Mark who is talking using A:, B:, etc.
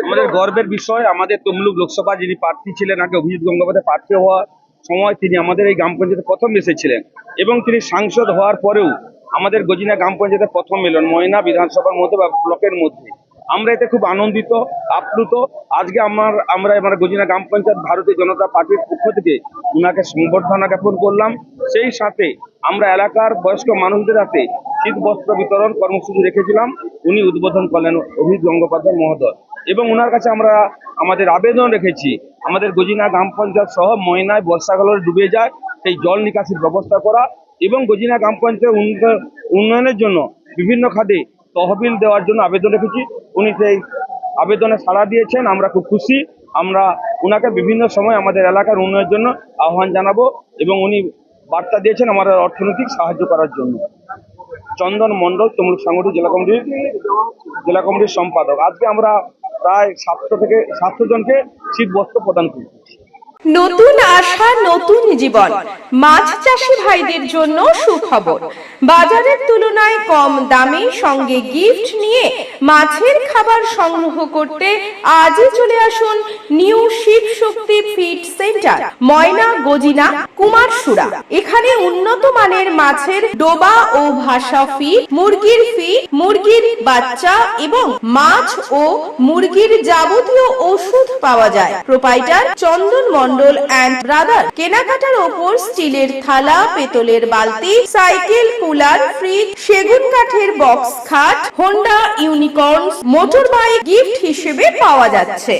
A: আমাদের গর্বের বিষয়, আমাদের তমলুক লোকসভা যিনি প্রার্থী ছিলেন, আগে অভিজিৎ গঙ্গোপাধ্যায় প্রার্থী হওয়ার সময় তিনি আমাদের এই গ্রাম পঞ্চায়েতে প্রথম এসেছিলেন এবং তিনি সাংসদ হওয়ার পরেও আমাদের গজিনা গ্রাম পঞ্চায়েতে প্রথম এলেন, ময়না বিধানসভার মধ্যে বা ব্লকের মধ্যে। আমরা এতে খুব আনন্দিত, আপ্লুত। আজকে আমার, আমরা আমার গজিনা গ্রাম পঞ্চায়েত ভারতীয় জনতা পার্টির পক্ষ থেকে উনাকে সংবর্ধনা জ্ঞাপন করলাম। সেই সাথে আমরা এলাকার বয়স্ক মানুষদের হাতে শীত বস্ত্র বিতরণ কর্মসূচি রেখেছিলাম। উনি উদ্বোধন করলেন অভিজিৎ গঙ্গোপাধ্যায় মহোদয়। এবং ওনার কাছে আমরা আমাদের আবেদন রেখেছি। আমাদের গজিনা গ্রাম পঞ্চায়েত সহ ময়নায় বর্ষাকালে ডুবে যায়, সেই জল নিকাশির ব্যবস্থা করা এবং গজিনা গ্রাম পঞ্চায়েত উন্নয়ন- উন্নয়নের জন্য বিভিন্ন খাতে তহবিল দেওয়ার জন্য আবেদন রেখেছি। উনি সেই আবেদনে সাড়া দিয়েছেন, আমরা খুব খুশি। আমরা ওনাকে বিভিন্ন সময় আমাদের এলাকার উন্নয়নের জন্য আহ্বান জানাব এবং উনি বার্তা দিয়েছেন আমাদের অর্থনৈতিক সাহায্য করার জন্য। চন্দন মণ্ডল, তমলুক সাংগঠনিক জেলা কমিটির জেলা কমিটির সম্পাদক। আজকে আমরা প্রায় সাতশো থেকে সাতশো জনকে শীত বস্ত্র প্রদান করছি।
B: নতুন আশা, নতুন জীবন। মাছ চাষি ভাইদের জন্য সুখবর। বাজারের তুলনায় কম দামে সঙ্গে গিফট নিয়ে মাছের খাবার সংগ্রহ করতে আজই চলে আসুন new Shiv Shakti feed centre Moyna, Gajina, Kumarsura. এখানে উন্নত মানের মাছের ডোবা ও ভাষা ফিড মুরগির ফিড মুরগির বাচ্চা এবং মাছ ও মুরগির যাবতীয় ওষুধ পাওয়া যায়। Proprietor Chandan Mondal and brother. কেনাকাটার ওপর স্টিলের থালা, পেতলের বালতি, সাইকেল, কুলার, ফ্রিজ, সেগুন কাঠের বক্স, খাট, Honda Unicorn motor bike gift হিসেবে পাওয়া যাচ্ছে।